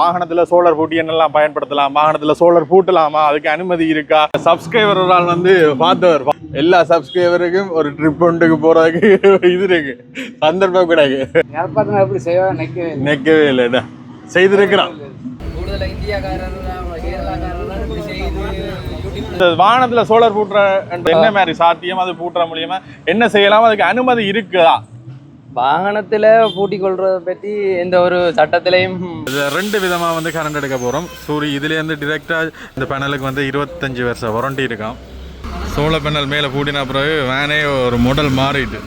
வாகனத்துல சோலார் பூட்டி என்னெல்லாம் பயன்படுத்தலாம்? வாகனத்துல சோலார் பூட்டலாமா? அதுக்கு அனுமதி இருக்கா? சப்ஸ்கிரைபர் ஒரு ஆள் வந்து பார்த்தவர். எல்லா சப்ஸ்கிரைபருக்கும் ஒரு ட்ரிப் ஒன்றுக்கு போறதுக்கு இது இருக்கு. சந்தர்ப்பம் கிடையாது எப்படி செய்வா நிற்கவே நிற்கவே இல்லைடா செய்திருக்கிறான். இந்த வாகனத்துல சோலார் பூட்டுற என்ன மாதிரி சாத்தியம்? அது பூட்டுற மூலியமா என்ன செய்யலாம்? அதுக்கு அனுமதி இருக்குதா வாகனத்தில் பூட்டிக் கொள்றத பற்றி எந்த ஒரு சட்டத்திலையும் ரெண்டு விதமாக வந்து கரண்ட் எடுக்க போகிறோம் சூரிய இதுலேருந்து டிரெக்டாக இந்த பேனலுக்கு வந்து இருபத்தஞ்சி வருஷம் வரண்டி இருக்கான் சோலார் பேனல் மேலே பூட்டின பிறகு வேனே ஒரு மாடல் மாறிட்டு.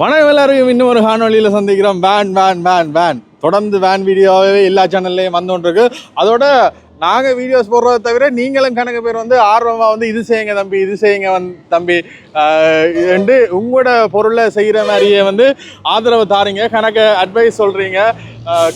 வணக்கம் எல்லாருக்கும். இன்னும் ஒரு காணொலியில் சந்திக்கிறோம். வேன் வேன் வேன் வேன் தொடர்ந்து வேன் வீடியோவே எல்லா சேனல்லையும் வந்துகிட்டு இருக்கு அதோட நாங்கள் வீடியோஸ் போடுறத தவிர நீங்களும் கணக்கு பேர் வந்து ஆர்வமாக வந்து இது செய்யுங்க தம்பி இது செய்யுங்க வந் தம்பி. என்று உங்களோட பொருளை செய்கிற மாதிரியே வந்து ஆதரவு தாரீங்க. கணக்கு அட்வைஸ் சொல்கிறீங்க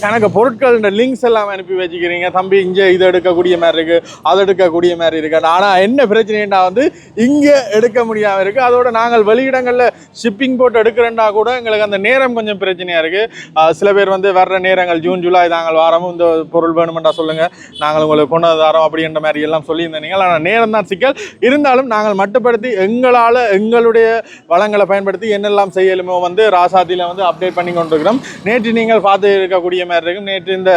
கணக்கு பொருட்கள் லிங்க்ஸ் எல்லாம் அனுப்பி வச்சுக்கிறீங்க. தம்பி இங்கே இது எடுக்கக்கூடிய மாதிரி இருக்குது அதை எடுக்கக்கூடிய மாதிரி இருக்குது ஆனால் என்ன பிரச்சனைன்னா வந்து இங்கே எடுக்க முடியாமல் இருக்குது அதோட நாங்கள் வெளியிடங்களில் ஷிப்பிங் போட்டு எடுக்கிறேன்னா கூட எங்களுக்கு அந்த நேரம் கொஞ்சம் பிரச்சனையாக இருக்குது சில பேர் வந்து வர்ற நேரங்கள் ஜூன் ஜூலை நாங்கள் வாரமும் இந்த பொருள் வேணுமெண்டா சொல்லுங்கள் நாங்கள் உங்களுக்கு கொண்டு தரோம் அப்படின்ற மாதிரி எல்லாம் சொல்லியிருந்தீங்க ஆனால் நேரம் தான் சிக்கல். இருந்தாலும் நாங்கள் மட்டுப்படுத்தி எங்களால் எங்களுடைய வளங்களை பயன்படுத்தி என்னெல்லாம் செய்யலுமோ வந்து ராசாத்தியில் வந்து அப்டேட் பண்ணி கொண்டிருக்கிறோம். நேற்று நீங்கள் பார்த்து இருக்கக்கூடிய மாதிரி இருக்கும். நேற்று இந்த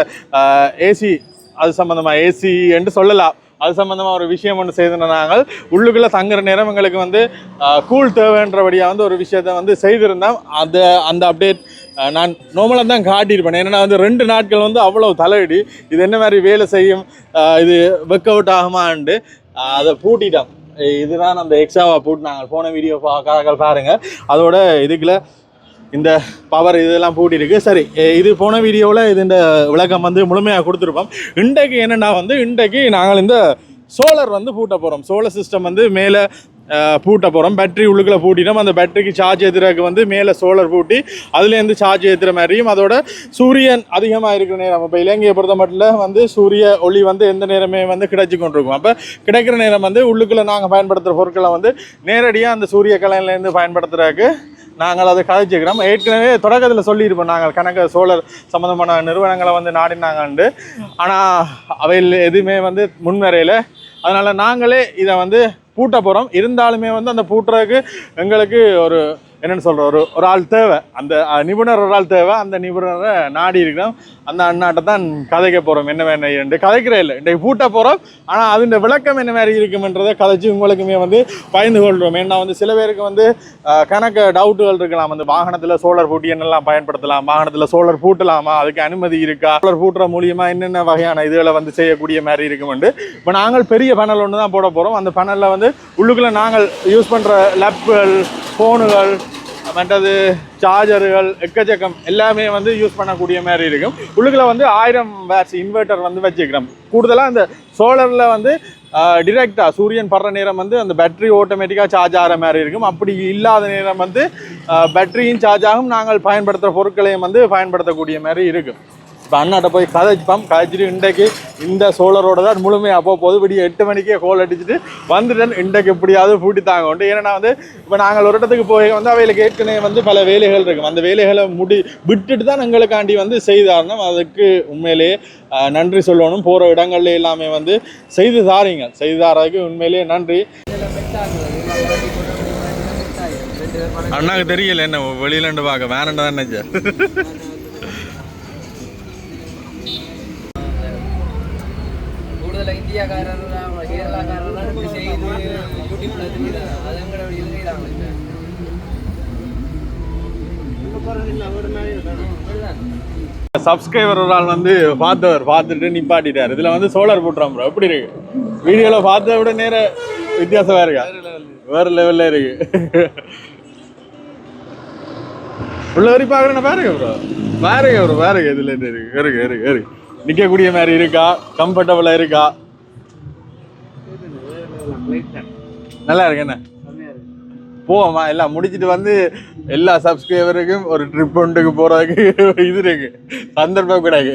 ஏசி அது சம்மந்தமாக ஏசி என்று சொல்லலாம். அது சம்மந்தமாக ஒரு விஷயம் ஒன்று செய்திருந்த நாங்கள். உள்ளுக்குள்ளே தங்குற நேரம் எங்களுக்கு வந்து கூழ் தேவைன்றபடியாக வந்து ஒரு விஷயத்தை வந்து செய்திருந்தோம். அது அந்த அப்டேட் நான் நோமலாக தான் காட்டியிருப்பேன். ஏன்னா வந்து ரெண்டு நாட்கள் வந்து அவ்வளோ தலையடி. இது என்ன மாதிரி வேலை செய்யும்? இது ஒர்க் அவுட் ஆகுமான்ட்டு அதை பூட்டிட்டோம். இதுதான் அந்த எக்ஸ்ட்ராவாக பூட்டினாங்க போன வீடியோ பா பாருங்கள் அதோட இதுக்குள்ள இந்த பவர் இதெல்லாம் பூட்டியிருக்கு. சரி இது போன வீடியோவில் இது இந்த விளக்கம் வந்து முழுமையாக கொடுத்துருப்போம். இன்றைக்கு என்னென்னா வந்து இன்றைக்கு நாங்கள் இந்த சோலர் வந்து பூட்ட போகிறோம் சோலர் சிஸ்டம் வந்து மேலே பூட்ட போகிறோம் பேட்டரி உள்ளுக்குள்ளே பூட்டினோம் அந்த பேட்டரிக்கு சார்ஜ் ஏற்றுறதுக்கு வந்து மேலே சோலர் பூட்டி அதுலேருந்து சார்ஜ் ஏற்றுற மாதிரியும் அதோட சூரியன் அதிகமாக இருக்கிற நேரம். இப்போ இலங்கையை பொறுத்த மட்டும் வந்து சூரிய ஒளி வந்து எந்த நேரமே வந்து கிடைச்சி கொண்டிருக்கும். அப்போ கிடைக்கிற நேரம் வந்து உள்ளுக்குள்ளே நாங்கள் பயன்படுத்துகிற பொருட்களை வந்து நேரடியாக அந்த சூரிய கலையிலேருந்து பயன்படுத்துகிறதுக்கு நாங்கள் அதை கதைச்சிக்கிறோம் ஏற்கனவே தொடக்கத்தில் சொல்லியிருப்போம். நாங்கள் கணக்கு சோழர் சம்மந்தமான நிறுவனங்களை வந்து நாடினாங்கண்டு. ஆனால் அவையில் எதுவுமே வந்து முன்வரையில் அதனால் நாங்களே இதை வந்து பூட்ட போகிறோம் இருந்தாலுமே வந்து அந்த பூட்டுறதுக்கு எங்களுக்கு ஒரு என்னென்னு சொல்கிற ஒரு ஒரு ஆள் தேவை. அந்த நிபுணர் ஒரு ஆள் தேவை. அந்த நிபுணரை நாடி இருக்கிறோம். அந்த அண்ணாட்ட தான் கதைக்க போகிறோம் என்ன வேணும் என்று கதைக்கிறே இல்லை. இன்றைக்கு பூட்ட போகிறோம் ஆனால் அதன் விளக்கம் என்ன மாதிரி இருக்குமென்றதை கதைச்சி உங்களுக்குமே வந்து பயந்து கொள்கிறோம் ஏன்னா வந்து சில பேருக்கு வந்து கணக்கு டவுட்டுகள் இருக்கலாம். அந்த வாகனத்தில் சோலார் பூட்டி என்னெல்லாம் பயன்படுத்தலாம்? வாகனத்தில் சோலார் பூட்டலாமா? அதுக்கு அனுமதி இருக்கா? சோலார் பூட்டுற மூலியமாக என்னென்ன வகையான இதுகளை வந்து செய்யக்கூடிய மாதிரி இருக்குமெண்டு இப்போ நாங்கள் பெரிய பேனல் ஒன்று தான் போட போகிறோம் அந்த பேனலில் வந்து உள்ளுக்குள்ளே நாங்கள் யூஸ் பண்ணுற லேப்கள் ஃபோனுகள் மற்றது சார்ஜர்கள் எக்கச்சக்கம் எல்லாமே வந்து யூஸ் பண்ணக்கூடிய மாதிரி இருக்கும். உள்ளுக்குள்ள வந்து ஆயிரம் வேட்ஸ் இன்வெர்ட்டர் வந்து வச்சுக்கிறோம் கூடுதலாக இந்த சோலரில் வந்து டிரெக்டாக சூரியன் படுற நேரம் வந்து அந்த பேட்ரி ஆட்டோமேட்டிக்காக சார்ஜ் ஆகிற மாதிரி இருக்கும். அப்படி இல்லாத நேரம் வந்து பேட்ரியும் சார்ஜ் ஆகும். நாங்கள் பயன்படுத்துகிற பொருட்களையும் வந்து பயன்படுத்தக்கூடிய மாதிரி இருக்கும். இப்போ அண்ணாட்ட போய் கதைப்போம் கதைச்சிட்டு இன்றைக்கு இந்த சோழரோட தான் முழுமையாக போக போகுது விடிய எட்டு மணிக்கே கோல் அடிச்சுட்டு வந்துட்டேன் இன்றைக்கு எப்படியாவது பூட்டி தாங்க உண்டு. ஏன்னா வந்து இப்போ நாங்கள் ஒரு இடத்துக்கு போய் வந்து அவைகளுக்கு ஏற்கனவே வந்து பல வேலைகள் இருக்கும் அந்த வேலைகளை முடி விட்டுட்டு தான் எங்களுக்காண்டி வந்து செய்தாரணும் அதுக்கு உண்மையிலேயே நன்றி சொல்லணும். போகிற இடங்கள்ல எல்லாமே வந்து செய்து தாரீங்க. செய்து தாரதுக்கு உண்மையிலேயே நன்றி. அண்ணாக்கு தெரியல என்ன வெளியிலண்டு பார்க்க. வேணண்டா தான் நினைச்சேன். அதில் இந்தியாக்காரர்லாம் கேரளாக்காரர்லாம் இப்படி செய்து யூடியூப்ல இது அது எங்களை செய்கிறாங்க சப்ஸ்கிரைபர் ஒரு ஆள் வந்து பார்த்தவர் பார்த்துட்டு நிப்பாட்டிட்டார். இதில் வந்து சோலார் போட்டுறான் ப்ரோ எப்படி இருக்கு? வீடியோவில் பார்த்தத விட நேர வித்தியாசமாக இருக்கா? வேறு லெவலில் இருக்கு. உள்ள வரி பாக்குறேன் பாருங்க ப்ரோ பாருங்க ப்ரோ பாருங்க இதில் இருக்கு. இருக்கு இருக்கு இருக்கு. நிக்கக்கூடிய மாதிரி இருக்கா? கம்ஃபர்டபுளா இருக்கா? நல்லா இருக்கு என்ன? போவோமா? எல்லாம் முடிச்சிட்டு வந்து எல்லா சப்ஸ்கிரைபருக்கும் ஒரு ட்ரிப் ஒன்றுக்கு போறதுக்கு இது இருக்கு. சந்தர்ப்பம் கிடையாது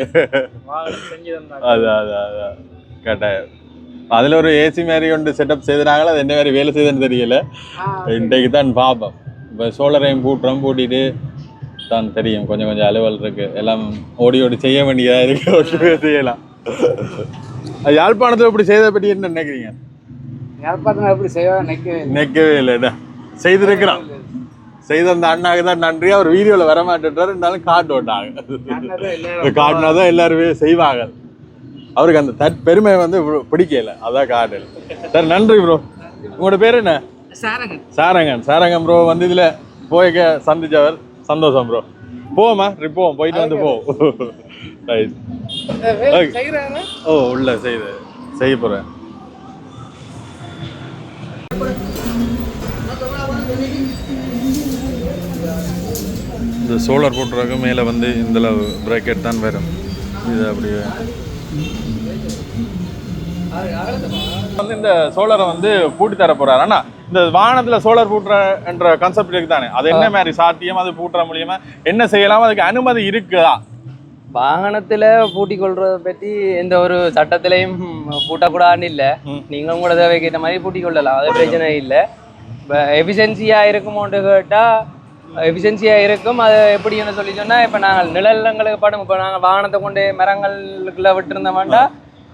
அதான் அதான் அதான் கட்டாயம். அதுல ஒரு ஏசி மாதிரி ஒன்று செட்டப் செய்தாங்களோ அது என்ன மாதிரி வேலை செய்யுதுன்னு தெரியல. இன்றைக்கு தான் பார்ப்போம் இப்போ சோலரையும் பூட்டுறோம் பூட்டிட்டு தான் தெரியும். கொஞ்சம் கொஞ்சம் அலுவல் இருக்கு. எல்லாம் ஓடி ஓடி செய்ய வேண்டியதாக இருக்கு. ஒன்றுமே செய்யலாம். யாழ்ப்பாணத்தில் இப்படி செய்த பற்றி என்ன நினைக்கிறீங்க? யாழ்ப்பாணத்தில் எப்படி செய்வா? நிற்கவே நினைக்கவே இல்லைடா செய்திருக்கிறான். செய்த அந்த அண்ணாக்கு தான் நன்றி. அவர் வீடியோவில் வர மாட்டேன்றாரு இருந்தாலும் காட்டு ஓட்டாங்க காட்டினா தான் எல்லாருமே செய்வாங்க. அவருக்கு அந்த தட் பெருமை வந்து பிடிக்கல. அதான் காட்டு சார் நன்றி ப்ரோ உங்களோட பேர் என்ன? சாரங்கன். சாரங்கன். சாரங்கன் ப்ரோ வந்து இதில் போய்க்க சந்திச்சவர். சந்தோஷம் ப்ரோ போமா ட்ரிப் போவோம். போயிட்டு வந்து போ ரைட் செய்கிறாங்க ஓ உள்ள செய்து. செய்ய போகிறேன் இந்த சோலார் போட்டுறாக்க மேலே வந்து இந்த பிரேக்கெட் தான் வரும். இது அப்படியே. வந்து இந்த சோலாரை வந்து பூட்டி தர போறாரு. ஆனா இந்த வானத்துல சோலார் பூட்டுற என்ற கான்செப்ட் இருக்கு தானே அது என்ன மாதிரி? சாத்தியம் அது பூட்டுற மூலியமா என்ன செய்யலாம்? அதுக்கு அனுமதி இருக்குதா? வாகனத்துல பூட்டிக் கொள்றத பற்றி எந்த ஒரு சட்டத்திலையும் பூட்டக்கூடாதுன்னு இல்லை. ம். நீங்க உங்களோட தேவைக்கு ஏற்ற மாதிரி பூட்டிக் கொள்ளலாம். அது பிரச்சனை இல்லை. இப்போ எஃபிஷியன்சியா இருக்குமோன்னு கேட்டா எஃபிஷியன்சியா இருக்கும். அது எப்படின்னு சொல்லி சொன்னா இப்போ நாங்கள் நிழல்லங்களுக்கு படும். இப்போ நாங்கள் வாகனத்தை கொண்டு மரங்களுக்குள்ள விட்டுருந்தோம்னா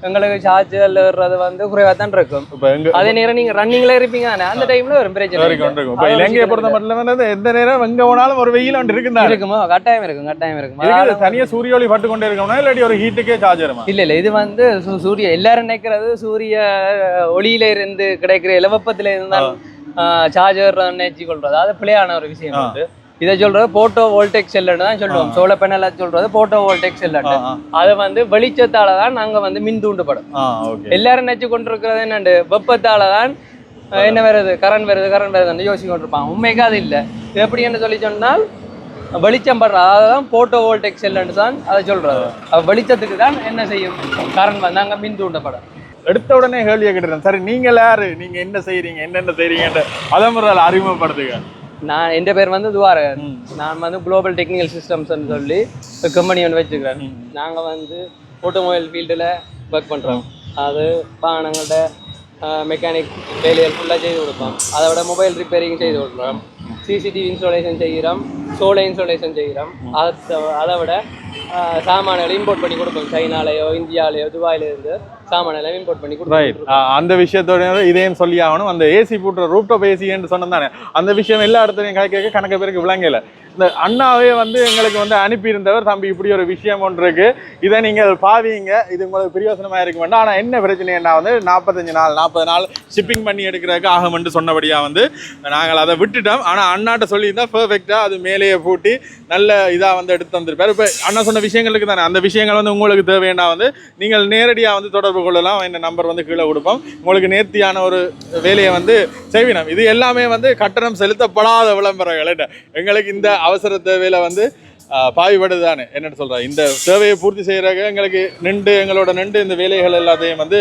எங்களுக்கு சார்ஜ் ஏறுறது வந்து குறைவாக தான் இருக்கும். அதே நேரம் நீங்க ரன்னிங்ல இருப்பீங்க தானே அந்த டைம்ல வரும் பிரச்சனை. இருக்கும் இப்ப இலங்கையை பொறுத்த. மட்டும் எந்த நேரம் எங்க போனாலும் ஒரு வெயில் ஒன்று இருக்குதா இருக்குமோ? கட்டாயம் இருக்கும் கட்டாயம் இருக்கும். இருக்குது அதனால- தனியா சூரிய ஒளி பட்டு கொண்டே இருக்கணும்னா இல்லாட்டி ஒரு ஹீட்டுக்கே சார்ஜ் வருமா இல்ல இல்ல இது வந்து சூரிய எல்லாரும் நினைக்கிறது சூரிய ஒளியில இருந்து கிடைக்கிற இலவப்பத்துல இருந்தால் சார்ஜர் நினைச்சு கொள்றது. அது பிள்ளையான ஒரு விஷயம். வந்து இதை சொல்றது போட்டோ வோல்டெக் செல்லுன்னு தான் சொல்லுவோம். சோழ பெண்ணல சொல்றது போட்டோ வோல்டெக் செல்லுன்னு அது வந்து வெளிச்சத்தால தான் நாங்க வந்து மின் தூண்டுபடும் எல்லாரும் நினைச்சு கொண்டிருக்கிறது என்னண்டு? வெப்பத்தால தான் என்ன வருது? கரண்ட் வருது கரண்ட் வருதுன்னு யோசிச்சு கொண்டிருப்பாங்க. உண்மைக்கு அது இல்லை. இது எப்படின்னு சொல்லி சொன்னால் வெளிச்சம் படுற அதான் போட்டோ வோல்டெக் செல்லுன்னு தான் அதை சொல்றது. வெளிச்சத்துக்கு தான் என்ன செய்யும்? கரண்ட் வந்து அங்கே மின் தூண்டப்படும். எடுத்த உடனே கேள்வியை கேட்டுறேன் சரி நீங்க யாரு? நீங்க என்ன செய்றீங்க? என்னென்ன செய்றீங்கன்ற அதை முறையில் அறிமுகப்படுத்துங்க. நான் என் பேர் வந்து துவாரகன் ம். நான் வந்து குளோபல் டெக்னிக்கல் சிஸ்டம்ஸ்னு சொல்லி கம்பெனி ஒன்று வச்சுக்கிறேன் நாங்கள் வந்து ஆட்டோமொபைல் ஃபீல்டில் ஒர்க் பண்ணுறோம் அது வாகனங்கள்ட்ட மெக்கானிக் வேலைகள் ஃபுல்லாக செய்து கொடுப்போம். அதை விட மொபைல் ரிப்பேரிங் செய்து கொடுக்குறோம். சிசிடிவி இன்ஸ்டாலேஷன் செய்கிறோம். சோலை இன்ஸ்டாலேஷன் செய்கிறோம். அதை அதை விட சாமான்களை இம்போர்ட் பண்ணி கொடுப்போம். சைனாலேயோ இந்தியாலேயோ துபாயிலேருந்து. ரைட் அந்த விஷயத்தோட இதையும் சொல்லி ஆகணும். அந்த ஏசி போட்டுற ரூப்டாப் ஏசின்னு சொன்னதானே அந்த விஷயம் எல்லா இடத்துலையும் கேட்க கணக்கு பேருக்கு விளங்கல இந்த அண்ணாவே வந்து எங்களுக்கு வந்து அனுப்பியிருந்தவர். தம்பி இப்படி ஒரு விஷயம் ஒன்று இருக்கு. இதை நீங்கள் பாவீங்க. இது உங்களுக்கு பிரயோசனமா இருக்க வேண்டாம். ஆனால் என்ன பிரச்சனைன்னா வந்து நாற்பத்தஞ்சு நாள் நாற்பது நாள் ஷிப்பிங் பண்ணி எடுக்கிறதுக்கு ஆகும்னு சொன்னபடியா வந்து நாங்கள் அதை விட்டுட்டோம். ஆனால் அண்ணாட்ட சொல்லியிருந்தா பெர்ஃபெக்டாக அது மேலேயே பூட்டி நல்ல இதாக வந்து எடுத்து வந்திருப்பாரு இப்போ அண்ணா சொன்ன விஷயங்களுக்கு தானே? அந்த விஷயங்கள் வந்து உங்களுக்கு தேவைன்னா வந்து நீங்கள் நேரடியாக வந்து தொடர்பு கொள்ளலாம் என்ன நம்பர் வந்து கீழே கொடுப்போம். உங்களுக்கு நேர்த்தியான ஒரு வேலையை வந்து செய்வினோம். இது எல்லாமே வந்து கட்டணம் செலுத்தப்படாத விளம்பரங்கள். என்ன? எங்களுக்கு இந்த அவசர தேவையில வந்து பாய்படுது தானே என்னன்னு சொல்கிறேன் இந்த தேவையை பூர்த்தி செய்யறதுக்கு எங்களுக்கு நின்று எங்களோட நின்று இந்த வேலைகள் எல்லாத்தையும் வந்து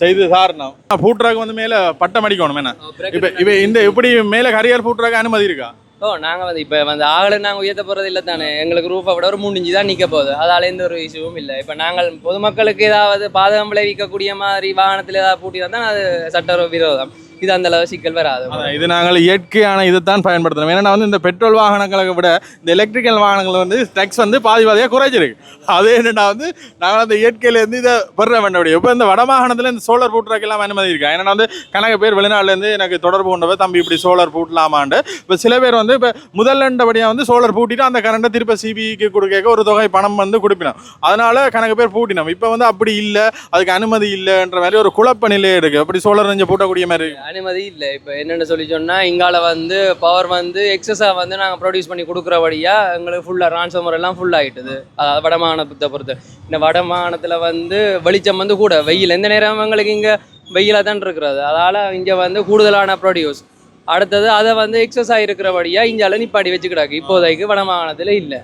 செய்து சாரணும். பூட்டுறாக்கு வந்து மேலே பட்டம் அடிக்கணும். என்ன? இப்போ இப்போ இந்த எப்படி மேலே கரியர் பூட்டுறாக்கு அனுமதி இருக்கா? ஓ நாங்கள் வந்து இப்போ வந்து ஆகலை நாங்கள் உயர்த்த போகிறது இல்லை தானே. எங்களுக்கு ரூஃபை விட ஒரு மூணு இன்ச்சு தான் நிற்க போகுது. அதால் எந்த ஒரு இஷ்யூவும் இல்லை. இப்போ நாங்கள் பொதுமக்களுக்கு ஏதாவது பாதகம் விளைவிக்கக்கூடிய மாதிரி வாகனத்தில் ஏதாவது பூட்டி வந்தால் அது சட்ட விரோதம். இது அந்த அளவு சிக்கல் வராது. இது நாங்கள் இயற்கையான இதை தான் பயன்படுத்தணும் ஏன்னா வந்து இந்த பெட்ரோல் வாகனங்களை விட இந்த எலக்ட்ரிக்கல் வாகனங்கள் வந்து டெக்ஸ் வந்து பாதி பாதியாக குறைஞ்சிருக்கு. அது என்னென்னா வந்து நாங்கள் அந்த இயற்கையிலேருந்து இதை பெற வேண்டிய இப்போ இந்த வட மாகாணத்தில் இந்த சோலார் பூட்டுறக்கெல்லாம் அனுமதி இருக்கா? ஏன்னா வந்து கணக்கு பேர் வெளிநாட்டிலேருந்து எனக்கு தொடர்பு கொண்டவர். தம்பி இப்படி சோலார் பூட்டலாமாண்டு இப்போ சில பேர் வந்து இப்போ முதல்லண்டபடியாக வந்து சோலார் பூட்டிட்டு அந்த கரண்ட்டை திருப்ப சிபிக்கு கொடுக்க ஒரு தொகை பணம் வந்து கொடுப்பினோம். அதனால கணக்கு பேர் பூட்டினோம். இப்போ வந்து அப்படி இல்லை. அதுக்கு அனுமதி இல்லைன்ற மாதிரி ஒரு குழப்ப நிலை இருக்குது அப்படி சோலார் நெஞ்சு பூட்டக்கூடிய மாதிரி இருக்குது அனுமதி இல்லை. இப்போ என்னென்னு சொல்லி சொன்னால் இங்கால வந்து பவர் வந்து எக்ஸஸாக வந்து நாங்கள் ப்ரொடியூஸ் பண்ணி கொடுக்குறபடியாக எங்களுக்கு ஃபுல்லாக ட்ரான்ஸ்ஃபார்மர் எல்லாம் ஃபுல் ஆகிட்டுது அதாவது வடமாகாணத்தை பொறுத்து. இந்த வடமாகாணத்தில் வந்து வெளிச்சம் வந்து கூட வெயில். எந்த நேரம் எங்களுக்கு இங்கே வெயிலாக தான் இருக்கிறது. அதால் இங்கே வந்து கூடுதலான ப்ரொடியூஸ் அடுத்தது அதை வந்து எக்ஸஸாக இருக்கிறபடியாக இந்தியாவில் நிப்பாடி வச்சுக்கிடாக்கு. இப்போதைக்கு வடமாகாணத்தில் இல்லை.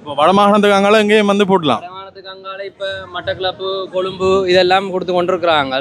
இப்போ வட மாகாணத்துக்கு அங்கால எங்கேயும் வந்து போட்டலாம் வடமாகாணத்துக்கு அங்கால இப்போ மட்டக்களப்பு கொழும்பு இதெல்லாம் கொடுத்து கொண்டிருக்கிறாங்க.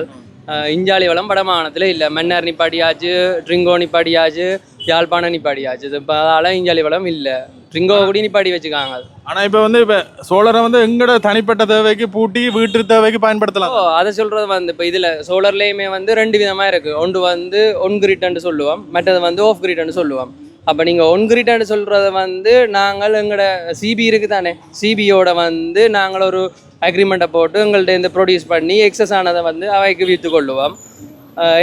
இஞ்சாலி வளம் வடமாகாணத்தில் இல்லை. மன்னார் நிப்பாடியாச்சு ட்ரிங்கோ நிப்பாடியாச்சு யாழ்ப்பாணம் நிப்பாடியாச்சு. இப்போ அதால் இஞ்சாலி வளம் இல்லை. ட்ரிங்கோ கூட நிப்பாடி வச்சுக்காங்க ஆனா இப்ப வந்து இப்ப சோலரை வந்து எங்கட தனிப்பட்ட தேவைக்கு பூட்டி வீட்டு தேவைக்கு பயன்படுத்தலாம். ஓ அதை சொல்கிறது வந்து இப்போ இதில் சோலர்லேயுமே வந்து ரெண்டு விதமாக இருக்குது ஒன்று வந்து ஒன் கிரிட்னு சொல்லுவோம். மற்றது வந்து ஆஃப் கிரிட்னு சொல்லுவோம். அப்போ நீங்கள் ஒன் கிரிட்னு சொல்கிறத வந்து நாங்கள் எங்களோட சிபி இருக்குது தானே சிபியோட வந்து நாங்கள் ஒரு அக்ரிமெண்ட்டை போட்டு எங்கள்கிட்ட இந்த ப்ரொடியூஸ் பண்ணி எக்ஸஸ் ஆனதை வந்து அவைக்கு விற்று கொள்ளுவோம்.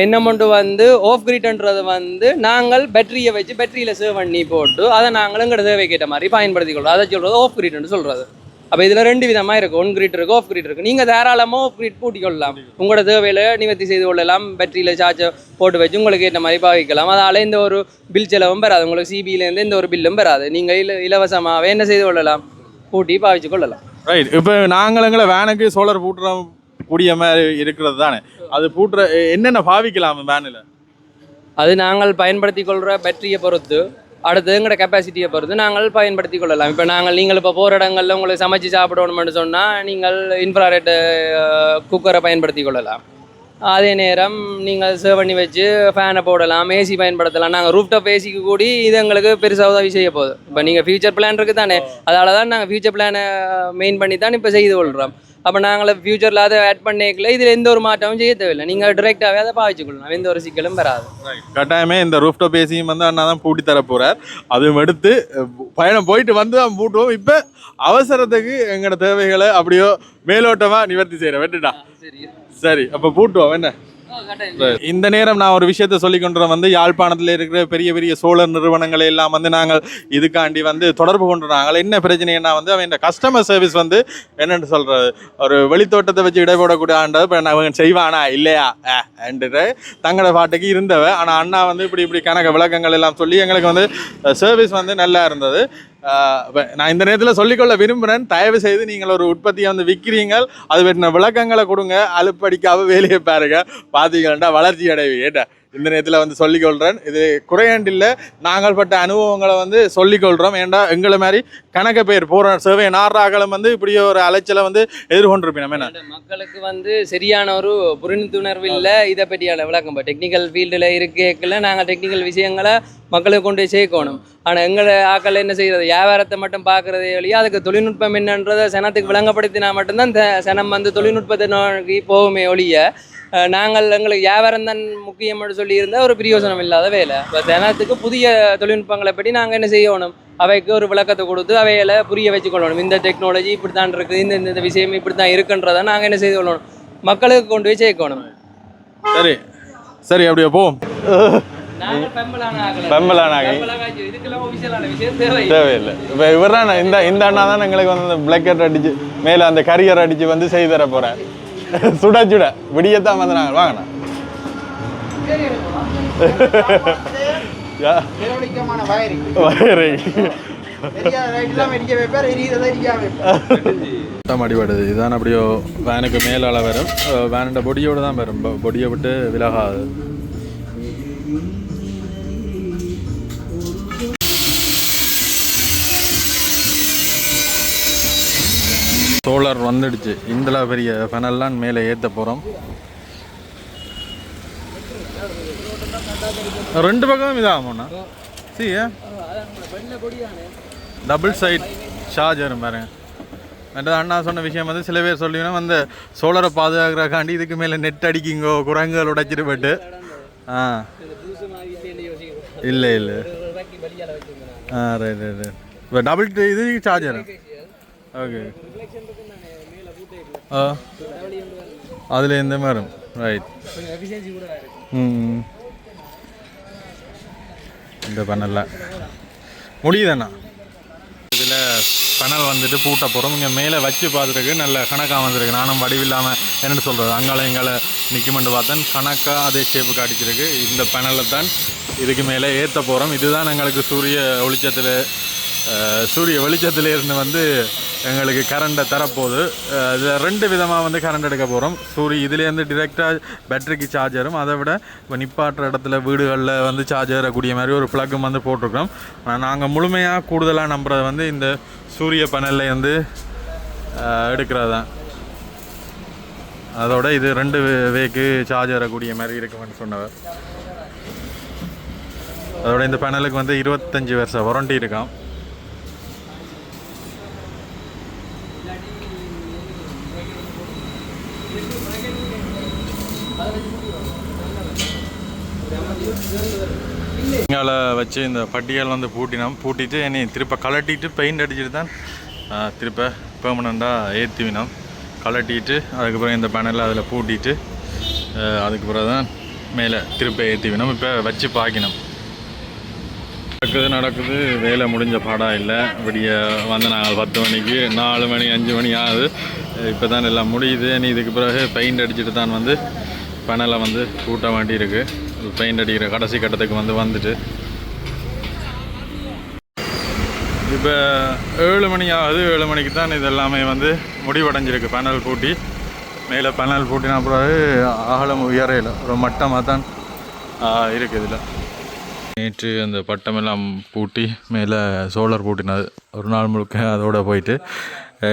என்ன மட்டும் வந்து ஆஃப் கிரிட்டன்றது வந்து நாங்கள் பேட்டரியை வச்சு பேட்டரியில் சேவ் பண்ணி போட்டு அதை நாங்கள் எங்களோட தேவைக்கேற்ற மாதிரி பயன்படுத்திக் கொள்வோம். அதை சொல்கிறது ஆஃப் கிரிட்னு சொல்கிறது அப்போ இதில் ரெண்டு விதமாக இருக்குது ஒன் கிரிட் இருக்குது ஆஃப் கிரிட் இருக்குது நீங்கள் தாராளமாக ஆஃப் கிரிட் பூட்டி கொள்ளலாம் உங்களோட தேவையில் நிவர்த்தி செய்து கொள்ளலாம். பேட்டரியில் சார்ஜை போட்டு வச்சு உங்களுக்கு ஏற்ற மாதிரி பாவிக்கலாம். அதால் இந்த ஒரு பில் செலவும் பெறாது. உங்களுக்கு சிபியிலேருந்து இந்த ஒரு பில்லும் பெறாது. நீங்கள் இல இலவசமாகவே என்ன செய்து கொள்ளலாம்? பூட்டி பாவிச்சு கொள்ளலாம். ரைட் இப்போ நாங்கள் எங்களை வேனுக்கு சோலார் பூட்டுற கூடிய மாதிரி இருக்கிறது தானே? அது பூட்டுற என்னென்ன பாவிக்கலாம் வேனில் அது நாங்கள் பயன்படுத்தி கொள்கிற பேட்டரியை பொறுத்து. அடுத்து எங்களோட கெப்பாசிட்டியை பொறுத்து நாங்கள் பயன்படுத்தி கொள்ளலாம். இப்போ நாங்கள் நீங்கள் இப்போ போகிற இடங்களில் உங்களுக்கு சமைச்சு சாப்பிடணும்னு சொன்னால் நீங்கள் இன்ஃப்ராரெட் குக்கரை பயன்படுத்தி கொள்ளலாம். அதே நேரம் நீங்கள் சேவ் பண்ணி வச்சு ஃபேனை போடலாம் ஏசி பயன்படுத்தலாம். நாங்கள் ரூஃப்டாப் ஏசிக்கு கூடி இது எங்களுக்கு பெருசாக உதவி செய்ய போகுது. இப்போ நீங்கள் ஃபியூச்சர் பிளான் இருக்குது தானே? அதால தான் நாங்கள் ஃபியூச்சர் பிளானை மெயின் பண்ணி தான் இப்போ செய்து கொள்கிறோம் அப்போ நாங்கள் ஃபியூச்சரில் அதை ஆட் பண்ணிக்கல இதில் எந்த ஒரு மாற்றமும் செய்ய தேவையில்லை. நீங்கள் டிரெக்டாகவே அதை பாவிச்சுக்கொள்ளலாம் எந்த ஒரு சிக்கலும் வராது. கட்டாயமே இந்த ரூஃப்டாப் ஏசியும் வந்து அண்ணா தான் பூட்டி தர போறார். அதுவும் எடுத்து பயணம் போயிட்டு வந்து தான் பூட்டுவோம். இப்போ அவசரத்துக்கு எங்களோட தேவைகளை அப்படியோ மேலோட்டமா நிவர்த்தி செய்கிறேன் வெட்டுடா. சரி. சரி அப்போ பூட்டுவோம் என்ன? இந்த நேரம் நான் ஒரு விஷயத்த சொல்லி கொண்டு வந்து யாழ்ப்பாணத்தில் இருக்கிற பெரிய பெரிய சோழர் நிறுவனங்களை எல்லாம் வந்து நாங்கள் இதுக்காண்டி வந்து தொடர்பு கொண்டுறாங்க என்ன பிரச்சனைன்னா வந்து அவன் கஸ்டமர் சர்வீஸ் வந்து என்னன்னு சொல்றது? ஒரு வெளித்தோட்டத்தை வச்சு இடைபோடக்கூடிய ஆண்டது இப்போ அவன் செய்வானா? இல்லையா? என்று தங்களோட பாட்டுக்கு இருந்தவ. ஆனால் அண்ணா வந்து இப்படி இப்படி கணக்கு விளக்கங்கள் எல்லாம் சொல்லி எங்களுக்கு வந்து சர்வீஸ் வந்து நல்லா இருந்தது. நான் இந்த நேரத்தில் சொல்லிக்கொள்ள விரும்புகிறேன் தயவு செய்து நீங்கள் ஒரு உற்பத்தியை வந்து விற்கிறீங்கள் அது பற்றின விளக்கங்களை கொடுங்க. அலுப்படிக்காம வேலையை பாருங்கள் பார்த்தீங்கன்னா வளர்ச்சி அடைவு ஏட்டா இந்த நேரத்தில் வந்து சொல்லிக்கொள்கிறேன் இது குறையாண்டில்லை நாங்கள் பட்ட அனுபவங்களை வந்து சொல்லிக்கொள்கிறோம் ஏன்டா எங்களை மாதிரி கணக்க பேர் போகிற சேவை நாராகலம் வந்து இப்படி ஒரு அலைச்சலை வந்து எதிர்கொண்டிருப்போம் நம்ம என்ன? மக்களுக்கு வந்து சரியான ஒரு புரிந்துணர்வு இல்லை. இதை பற்றியான விளக்கம். டெக்னிக்கல் ஃபீல்டில் இருக்கல நாங்கள் டெக்னிக்கல் விஷயங்களை மக்களுக்கு கொண்டு போய் சேர்க்கணும். ஆனால் எங்களை ஆக்கள் என்ன செய்கிறது வியாபாரத்தை மட்டும் பார்க்குறதே வழியா அதுக்கு தொழில்நுட்பம் என்னன்றதை சனத்துக்கு விளங்கப்படுத்தினா மட்டும்தான் சனம் வந்து தொழில்நுட்பத்தை நோக்கி போகுமே ஒழிய நாங்கள் எங்களுக்கு வியாபாரம் தான் முக்கியம்னு சொல்லியிருந்தா ஒரு பிரயோசனம் இல்லாத வேலை. இப்போ சனத்துக்கு புதிய தொழில்நுட்பங்களை பற்றி நாங்கள் என்ன செய்யணும்? அவைக்கு ஒரு விளக்கத்தை கொடுத்து அவைகளை புரிய வச்சுக்கொள்ளணும். இந்த டெக்னாலஜி இப்படி தான் இருக்குது இந்த இந்த விஷயம் இப்படி தான் இருக்குன்றதை நாங்கள் என்ன செய்து கொள்ளணும்? மக்களுக்கு கொண்டு போய் சேர்க்கணும். சரி. சரி அப்படியே போவோம் நாங்கள் பெம்பலான ஆகலை. பெம்பலான ஆகி. பெம்பலாகாச்சு. இதுக்கெல்லாம் ஒஃபிஷியலான விஷயம் தேவை தேவையில்லை. இப்போ இவர் தான் இந்த இந்த அண்ணா தான் எங்களுக்கு வந்து பிளக்கெட் அடிச்சு மேலே அந்த கரியர் அடிச்சு வந்து செய்து தர போகிறேன் சுட சுட. விடியத்தான் வந்து நாங்கள் வாங்கண்ணா அடிபடுது இதுதான் அப்படியோ வேனுக்கு மேலால வரும். வேனோட பொடியோடு தான் வரும். பொடியை விட்டு விலகாது. சோலார் வந்துடுச்சு. இந்தல பெரிய ஃபெனல்லாம் மேலே ஏற்ற போகிறோம் ரெண்டு பக்கம் இதாகும்ண்ணா சி டபுள் சைட் சார்ஜர் பாருங்க. மற்றது அண்ணா சொன்ன விஷயம் வந்து சில பேர் சொல்லிங்கன்னா வந்து சோலரை பாதுகாக்கிறக்காண்டி இதுக்கு மேலே நெட் அடிக்கிங்கோ குரங்குகள் உடைச்சிட்டு ஆ. இல்லை இல்லை. ஆ ரைட் ரைட் ரைட் இப்போ டபுள் இது சார்ஜர் ஓகே ஆ. அதில் எந்த மாதிரி ரைட் ம். இந்த பண்ணல முடியுதாண்ணா? இதில் பனல் வந்துட்டு பூட்ட போகிறோம் இங்கே மேலே வச்சு பார்த்துருக்கு நல்ல கணக்காக வந்திருக்கு. நானும் வடிவில்லாமல் என்னென்னு சொல்கிறது அங்கால இங்கால நிற்குமெண்டு பார்த்தேன். கணக்காக அதே ஷேப்புக்கு அடிச்சிருக்கு. இந்த பனலை தான் இதுக்கு மேலே ஏற்ற போகிறோம் இதுதான் எங்களுக்கு சூரிய வெளிச்சத்தில் அஹ், சூரிய வெளிச்சத்திலேருந்து வந்து எங்களுக்கு கரண்ட்டை தரப்போகுது. இது ரெண்டு விதமாக வந்து கரண்ட் எடுக்க போகிறோம் சூரிய இதுலேருந்து டிரெக்டாக பேட்டரிக்கு சார்ஜரும் அதை விட இப்போ நிப்பாட்டுற இடத்துல வீடுகளில் வந்து சார்ஜ் ஏறக்கூடிய மாதிரி ஒரு ப்ளக்கும் வந்து போட்டிருக்கோம் நாங்கள் முழுமையாக கூடுதலாக நம்புறது வந்து இந்த சூரிய பனல்ல வந்து எடுக்கிறது. தான் அதோட இது ரெண்டு வேக்கு சார்ஜ் ஏறக்கூடிய மாதிரி இருக்குமென்னு சொன்னவர். அதோட இந்த பேனலுக்கு வந்து இருபத்தஞ்சி வருஷம் வாரண்டி இருக்கான் இங்கால வச்சு இந்த பட்டியல் வந்து பூட்டினோம். பூட்டிட்டு என்னை திருப்ப கலட்டிட்டு பெயிண்ட் அடிச்சுட்டு தான் திருப்ப பெர்மனண்ட்டாக ஏற்றிவினோம் கலட்டிட்டு அதுக்கப்புறம் இந்த பேனலில் அதில் பூட்டிட்டு அதுக்கு பிறகு தான் மேலே திருப்ப ஏற்றிவினோம் இப்போ வச்சு பார்க்கணும் நடக்குது நடக்குது. வேலை முடிஞ்ச பாடம் இல்லை. இப்படியே வந்து நாங்கள் பத்து மணிக்கு நாலு மணி அஞ்சு மணி ஆகுது. இப்போ தான் எல்லாம் முடியுது. இனி இதுக்கு பிறகு பெயிண்ட் அடிச்சுட்டு தான் வந்து பனலை வந்து கூட்ட வேண்டி பெயிண்ட் அடிக்கிற கடைசி கட்டத்துக்கு வந்து வந்துட்டு. இப்போ ஏழு மணி ஆகுது. ஏழு மணிக்கு தான் இது எல்லாமே வந்து முடிவடைஞ்சிருக்கு பேனல் பூட்டி. மேலே பேனல் பூட்டினா பிறகு அகலம் உயரையில் ஒரு மட்டமாக தான் இருக்குது இதில். நேற்று அந்த பட்டமெல்லாம் பூட்டி மேலே சோலார் பூட்டினது. ஒரு நாள் முழுக்க அதோட போயிட்டு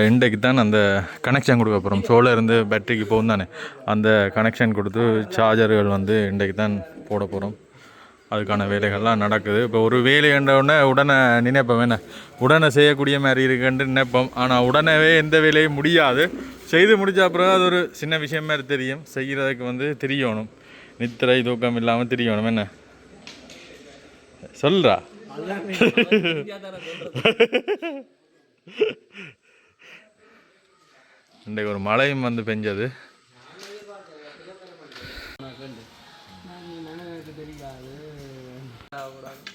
இன்றைக்கு தான் அந்த கனெக்ஷன் கொடுக்க போகிறோம் சோலார் இருந்து பேட்டரிக்கு போகும் தானே. அந்த கனெக்ஷன் கொடுத்து சார்ஜர்கள் வந்து இன்றைக்கு தான் போட போகிறோம் அதுக்கான வேலைகள்லாம் நடக்குது. இப்போ ஒரு வேலை என்ற உடனே உடனே நினைப்போம் என்ன? உடனே செய்யக்கூடிய மாதிரி இருக்குன்னு நினைப்போம். ஆனால் உடனேவே எந்த வேலையும் முடியாது. செய்து முடிச்ச அப்புறம் அது ஒரு சின்ன விஷயம் மாதிரி தெரியும். செய்கிறதுக்கு வந்து தெரியணும். நித்திரை தூக்கம் இல்லாமல் தெரியணும். என்ன? சொல்றா? இன்றைக்கு ஒரு மழையும் வந்து பெஞ்சது.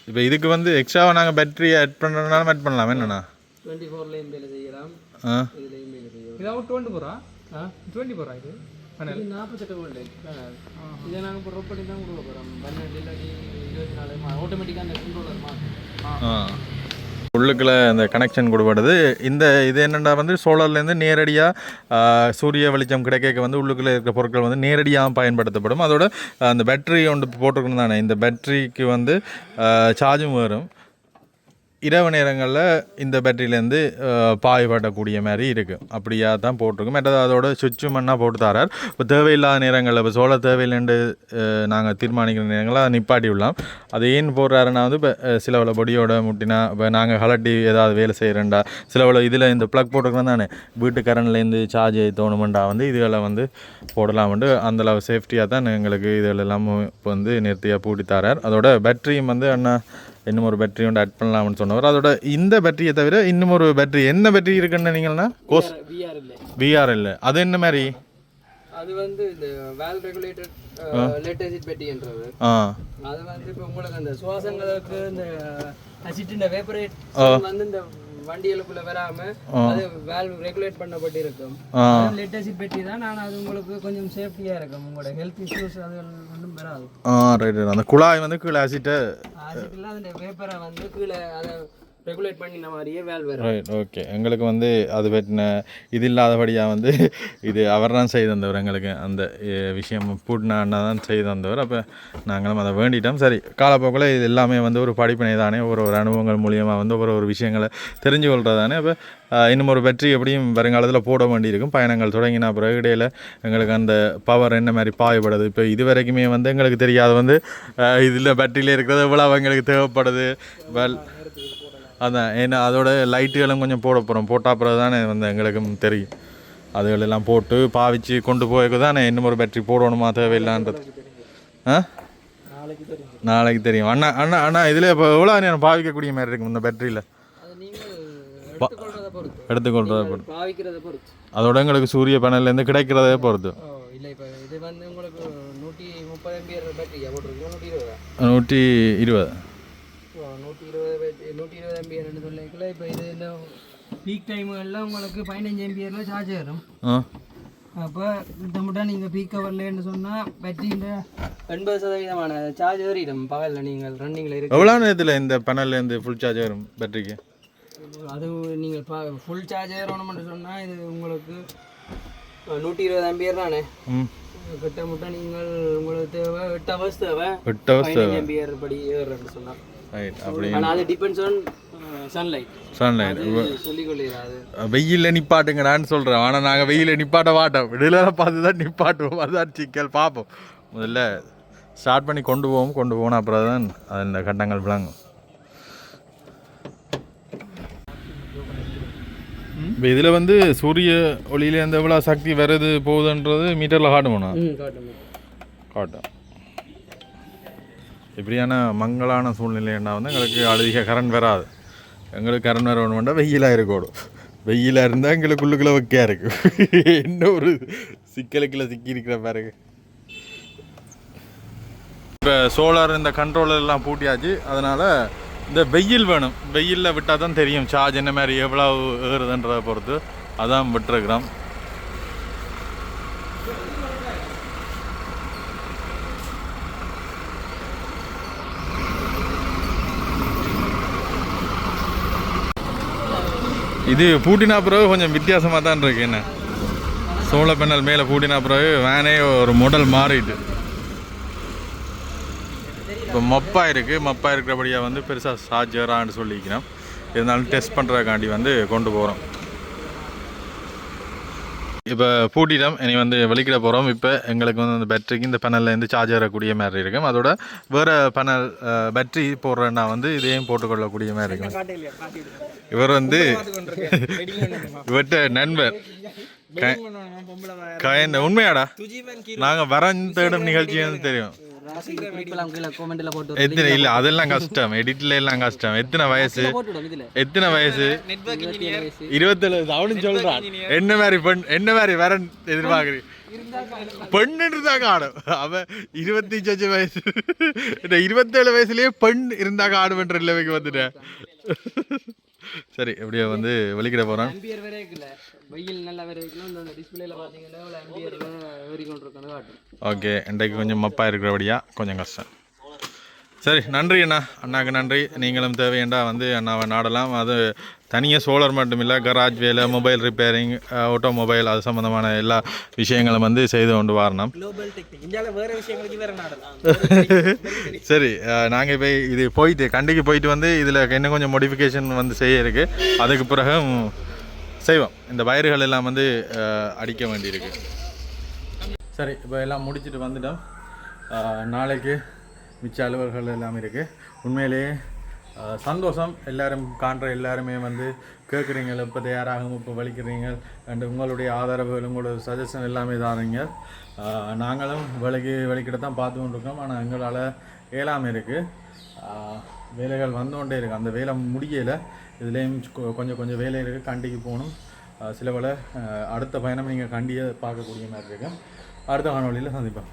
இப்போ இதுக்கு வந்து எக்ஸ்ட்ராவாக நாங்கள் பேட்டரி ஆட் பண்ணுறதுனாலும் ஆட் பண்ணலாம் என்னண்ணா? டுவெண்ட்டி ஃபோர்லேயும் வேலை செய்யலாம் ஆ? இதுலேயும் வேலை செய்யலாம் இதாவது டுவெண்ட்டி போகிறா ஆ டுவெண்ட்டி போகிறா இது நாற்பத்தெட்டு வோல்ட் இதை நாங்கள் இப்போ ரொப் பண்ணி தான் கொடுக்க போகிறோம் பன்னெண்டு இல்லாட்டி இருபத்தி நாலு ஆட்டோமேட்டிக்காக அந்த கண்ட்ரோலர் மாற்றும் ஆ. உள்ளுக்குள்ள இந்த கனெக்ஷன் கொடுப்படுது இந்த இது என்னென்னா வந்து சோலார்லேருந்து நேரடியாக சூரிய வெளிச்சம் கிடைக்க வந்து உள்ளுக்குள்ளே இருக்கிற பொருட்கள் வந்து நேரடியாக பயன்படுத்தப்படும். அதோட அந்த பேட்டரி ஒன்று போட்டிருக்கணும் தானே? இந்த பேட்ரிக்கு வந்து சார்ஜும் வரும். இரவு நேரங்களில் இந்த பேட்டரியிலேருந்து பாய்படக்கூடிய மாதிரி இருக்குது அப்படியா தான் போட்டிருக்கும். மற்றது அதோட சுவிட்சு மண்ணாக போட்டு தரார். இப்போ தேவையில்லாத நேரங்களில் இப்போ சோழ தேவையில்லைன்னு நாங்கள் தீர்மானிக்கிற நேரங்களில் நிப்பாட்டி விடலாம் அது ஏன் போடுறாருன்னா வந்து இப்போ சிலவில் பொடியோட முட்டினா இப்போ நாங்கள் கலட்டி ஏதாவது வேலை செய்கிறேன்டா சிலவில் இதில் இந்த ப்ளக் போட்டிருக்கோம் தானே. வீட்டு கரண்ட்லேருந்து சார்ஜ் தோணுமெண்டா வந்து இதுகளை வந்து போடலாம்ட்டு அந்தளவு சேஃப்டியாக தான் எங்களுக்கு இதில் எல்லாமும் இப்போ வந்து நிறுத்தியாக பூட்டி தரார். அதோட பேட்டரியும் வந்து அண்ணா இன்னும் ஒரு பேட்டரி ஒன்று ஆட் பண்ணலாம்னு சொன்னவர். அதோட இந்த பேட்டரியை தவிர இன்னும் ஒரு பேட்டரி என்ன பேட்டரி இருக்குன்னு நீங்கள்னா கோஸ் விஆர் இல்லை. அது என்ன மாதிரி? அது வந்து இந்த வேல் ரெகுலேட்டட் லேட்டஸ்ட் பெட்டின்றது ஆ. அது வந்து இப்போ உங்களுக்கு அந்த சுவாசங்களுக்கு இந்த அசிட்டின் வேப்பரேட் வந்து இந்த வண்டிகளுக்குள்ள வராம அது வேல்வ் ரெகுலேட் பண்ணப்பட்டு இருக்கும் ஆ லேட்டஸ்ட் பெட்டி தான். நான் அது உங்களுக்கு கொஞ்சம் சேஃப்டியா இருக்கும். உங்களோட ஹெல்த் இஷ்யூஸ் அது ஆ ரைட் அந்த குழாய் வந்து கீழே ஆசிட்டு அதுக்கெல்லாம் அந்த வேப்பரை வந்து கீழே அதை ரெகுலேட் பண்ணின மாதிரியே வேல் வரும் ரைட் ஓகே எங்களுக்கு வந்து அது பற்றின இது இல்லாதபடியாக வந்து இது அவர் தான் செய்து தந்தவர் எங்களுக்கு. அந்த விஷயம் பூட்டின அண்ணா தான் செய்து தந்தவர். அப்போ நாங்களும் அதை வேண்டிட்டோம். சரி காலப்போக்கில் இது எல்லாமே வந்து ஒரு படிப்பினை தானே ஒரு ஒரு அனுபவங்கள் மூலியமாக வந்து ஒரு ஒரு விஷயங்களை தெரிஞ்சு கொள்றது தானே. அப்போ இன்னும் ஒரு வெற்றி எப்படியும் வருங்காலத்தில் போட வேண்டியிருக்கும். பயணங்கள் தொடங்கின பிறகு இடையில் எங்களுக்கு அந்த பவர் என்ன மாதிரி பாயப்படுது இப்போ இது வரைக்குமே வந்து எங்களுக்கு தெரியாது வந்து இதில் பேட்டரியில் இருக்கிறது எவ்வளோ எங்களுக்கு தேவைப்படுது. வெல் அதான் ஏன்னா அதோட லைட்டுகளும் கொஞ்சம் போட போகிறோம் போட்டால் பிறகு தானே வந்து எங்களுக்கும் தெரியும். அதுகளெல்லாம் போட்டு பாவிச்சு கொண்டு போய்க்கு தானே இன்னும் ஒரு பேட்டரி போடணுமா தேவையில்லான்றது. ஆ? நாளைக்கு தெரியும். அண்ணா அண்ணா அண்ணா இதில் இப்போ எவ்வளோ நேரம் பாவிக்கக்கூடிய மாதிரி இருக்கும் இந்த பேட்டரியில் எடுத்துக்கொள்றதை பொறுத்து. அதோட எங்களுக்கு சூரிய பேனல்லேருந்து கிடைக்கிறதே பொறுத்து. நூற்றி இருபதா நூற்றி இருபது ஓ நூற்றி இருபது பேட்டரி எம்பிஆர்னு சொல்லிக்கல இப்போ இது இந்த பீக் டைம்களில் உங்களுக்கு பதினஞ்சு எம்பிஆரில் சார்ஜ் ஆ. அப்போ இந்த மட்டும் நீங்கள் பீக் கவர்லேன்னு சொன்னால் பேட்டரியில் எண்பது சதவீதமான சார்ஜ் ஏறிடும். பகலில் நீங்கள் ரன்னிங்கில் இருக்கு எவ்வளோ நேரத்தில் இந்த பேனல்லேருந்து ஃபுல் சார்ஜ் வரும் பேட்டரிக்கு அது நீங்கள் பா ஃபுல் சார்ஜ் ஏறணும்னு சொன்னால் இது உங்களுக்கு நூற்றி இருபது எம்பிஆர் தானே? கிட்ட முட்டை நீங்கள் உங்களுக்கு தேவை எட்டு ஹவர்ஸ் தேவை. எட்டு ஹவர்ஸ் பதினஞ்சு எம்பிஆர் படி ஏறுறேன்னு சொன்னால் ரைட் அப்படி ஆனால் அது டிபெண்ட்ஸ் ஆன் சன்லைட் சன்லைட் வெயிலில் நிப்பாட்டுங்கடான்னு சொல்கிறேன் ஆனால் நாங்கள் வெயிலில் நிப்பாட்ட மாட்டோம். விடுதலை பார்த்து தான் நிப்பாட்டுவோம். அதுதான் சிக்கல். பார்ப்போம். முதல்ல ஸ்டார்ட் பண்ணி கொண்டு போவோம். கொண்டு போன அப்புறம் தான் அது இந்த கட்டங்கள் விளங்கும். இப்போ இதில் வந்து சூரிய ஒளியிலேருந்து எவ்வளோ சக்தி வருது போகுதுன்றது மீட்டரில் காட்டுமோண்ணா காட்டும் இப்படியான மங்கலான சூழ்நிலைன்னா வந்து எங்களுக்கு அதிக கரண்ட் வராது. எங்களுக்கு கரண்ட் வர வேணுமெண்டா வெயிலாக இருக்கணும். வெயிலாக இருந்தால் எங்களுக்கு உள்ளுக்குள்ளே வைக்கையா இருக்கு. என்ன ஒரு சிக்கலுக்குள்ள சிக்கி இருக்கிற பாருங்க. இப்போ சோலார் இந்த கண்ட்ரோலெல்லாம் பூட்டியாச்சு. அதனால் இந்த வெயில் வேணும். வெயிலில் விட்டால் தான் தெரியும் சார்ஜ் என்ன மாதிரி எவ்வளோ ஏறுதுன்றதை பொறுத்து. அதான் விட்டுருக்குறோம் இது பூட்டினா பிறகு கொஞ்சம் வித்தியாசமாக தான் இருக்கு என்ன? சோழ பெண்ணல் மேலே பூட்டினா பிறகு வேனே ஒரு மாடல் மாறிட்டு. இப்போ மப்பாக இருக்குது மப்பா இருக்கிறபடியாக வந்து பெருசாக சார்ஜரான்னு சொல்லிக்கிறோம். இருந்தாலும் டெஸ்ட் பண்ணுறதுக்காண்டி வந்து கொண்டு போகிறோம் இப்போ பூட்டிட்டோம். இனி வந்து வெளிக்கிட போகிறோம் இப்போ எங்களுக்கு வந்து அந்த பேட்டரிக்கு இந்த பேனலில் இருந்து சார்ஜ் வரக்கூடிய மாதிரி இருக்கும் அதோட வேறு பேனல் பேட்டரி போடுறேன்னா வந்து இதையும் போட்டுக்கொள்ளக்கூடிய மாதிரி இருக்கும் இவர் வந்து இவர்கிட்ட நண்பர். கயந்த உண்மையாடா? நாங்கள் வரன் தேடும் நிகழ்ச்சி வந்து தெரியும். எத்தனை இல்லை அதெல்லாம் கஷ்டம். எடிட்ல எல்லாம் கஷ்டம். எத்தனை வயசு? எத்தனை வயசு? நெட்வொர்க் இன்ஜினியர் இருபத்தேழு அவனு சொல்றான். என்ன மாதிரி பெண் என்ன மாதிரி வரன் எதிர்பார்க்குறீ? பெண்ணுன்னு தான் காணும். அவன் இருபத்தி அஞ்சு வயசு. இருபத்தேழு வயசுலயே பெண் இருந்தா காணுமென்ற நிலைமைக்கு வந்துட்டேன். சரி எப்படியோ வந்து வெளிக்கிட போறான் வெயில் நல்லா வேற இருக்குல்ல இந்த டிஸ்பிளேல பாத்தீங்கன்னா இவ்வளவு ஆம்பியர் ஏறி கொண்டு இருக்கணும் காட்டும். ஓகே இன்றைக்கு கொஞ்சம் மப்பாக இருக்கிறபடியா கொஞ்சம் கஷ்டம். சரி நன்றி அண்ணா. அண்ணாக்கு நன்றி. நீங்களும் தேவையண்டா வந்து அண்ணாவை நாடலாம். அது தனியாக சோலார் மட்டும் இல்லை கராஜ் வேலை மொபைல் ரிப்பேரிங் ஆட்டோமொபைல் அது சம்மந்தமான எல்லா விஷயங்களும் வந்து செய்து கொண்டு வரணும். சரி நாங்கள் இப்போ இது போயிட்டு கண்டிக்கு போயிட்டு வந்து இதில் இன்னும் கொஞ்சம் மோடிஃபிகேஷன் வந்து செய்ய இருக்குது அதுக்கு பிறகு செய்வோம் இந்த வயர்கள் எல்லாம் வந்து அடிக்க வேண்டியிருக்கு. சரி இப்போ எல்லாம் முடிச்சுட்டு வந்துட்டோம். நாளைக்கு மிச்ச அலுவல்கள் எல்லாம் இருக்குது உண்மையிலேயே சந்தோஷம். எல்லாரும் காண்ற எல்லாருமே வந்து கேட்குறீங்க இப்போ தயாராகும் இப்போ வலிக்கிறீங்க அண்ட் உங்களுடைய ஆதரவுகள் உங்களோட சஜஷன் எல்லாமே தாரீங்க. நாங்களும் விலைக்கு வலிக்கிட்ட தான் பார்த்து கொண்டிருக்கோம் ஆனால் எங்களால் இயலாமல் இருக்குது வேலைகள் வந்து கொண்டே இருக்குது அந்த வேலை முடியலை. இதுலேயும் கொ- கொஞ்சம் கொஞ்சம் வேலை இருக்குது கண்டிக்கு போகணும். சில பல அடுத்த பயணம் நீங்கள் கண்டியை பார்க்கக்கூடிய மாதிரி இருக்கேன் அடுத்த காணொலியில் சந்திப்போம்.